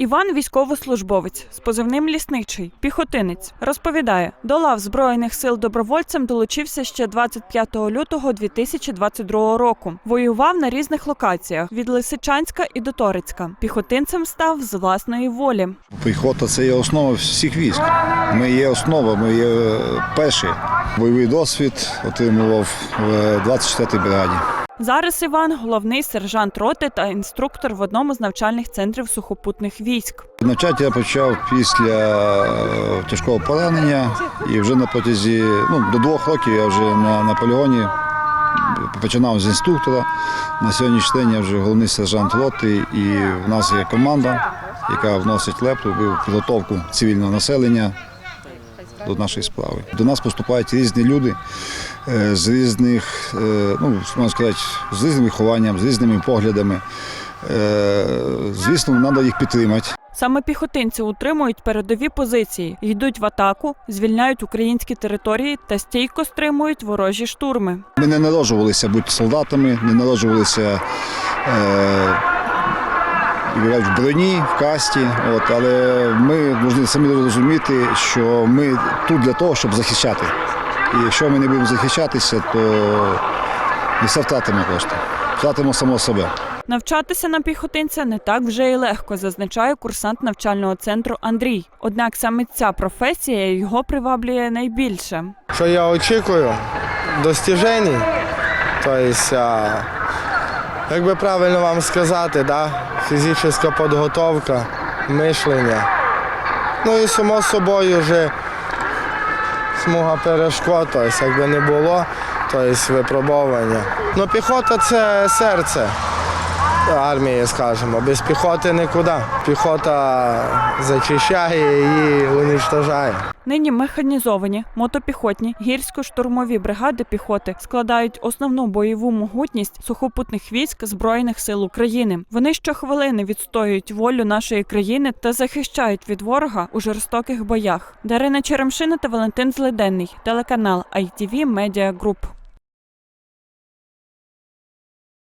Іван військовослужбовець з позивним лісничий, піхотинець. Розповідає, до лав Збройних сил добровольцем долучився ще 25 лютого 2022 року. Воював на різних локаціях від Лисичанська і до Торецька. Піхотинцем став з власної волі. Піхота це є основа всіх військ. Ми є основа, ми є перші. Бойовий досвід отримував в 24-й бригаді. Зараз Іван головний сержант роти та інструктор в одному з навчальних центрів сухопутних військ. Навчати я почав після е, тяжкого поранення і вже на протязі ну, до двох років я вже на, на полігоні починав з інструктора. На сьогоднішній день я вже головний сержант роти, і в нас є команда, яка вносить лепту в підготовку цивільного населення до нашої справи. До нас поступають різні люди е, з різних, е, ну можна сказати, з різним вихованням, з різними поглядами. Е, Звісно, треба їх підтримати. Саме піхотинці утримують передові позиції, йдуть в атаку, звільняють українські території та стійко стримують ворожі штурми. Ми не народжувалися бути солдатами, не народжувалися е, в броні, в касті. От, але ми самі розуміти, що ми тут для того, щоб захищати. І якщо ми не будемо захищатися, то ми все втратимо просто. Втратимо самого себе. Навчатися на піхотинця не так вже й легко, зазначає курсант навчального центру Андрій. Однак саме ця професія його приваблює найбільше. Що я очікую? Достіжень. Тобто, як би правильно вам сказати, да? фізична підготовка, мишлення. Ну і само собою вже смуга перешкод, тобто, якби не було, тобто випробовування. Ну, піхота це серце армії, скажімо. Без піхоти нікуди. Піхота зачищає і уничтожає. Нині механізовані, мотопіхотні, гірсько-штурмові бригади піхоти складають основну бойову могутність сухопутних військ Збройних сил України. Вони щохвилини відстоюють волю нашої країни та захищають від ворога у жорстоких боях. Дарина Черемшина та Валентин Злиденний, телеканал ITV Media Group.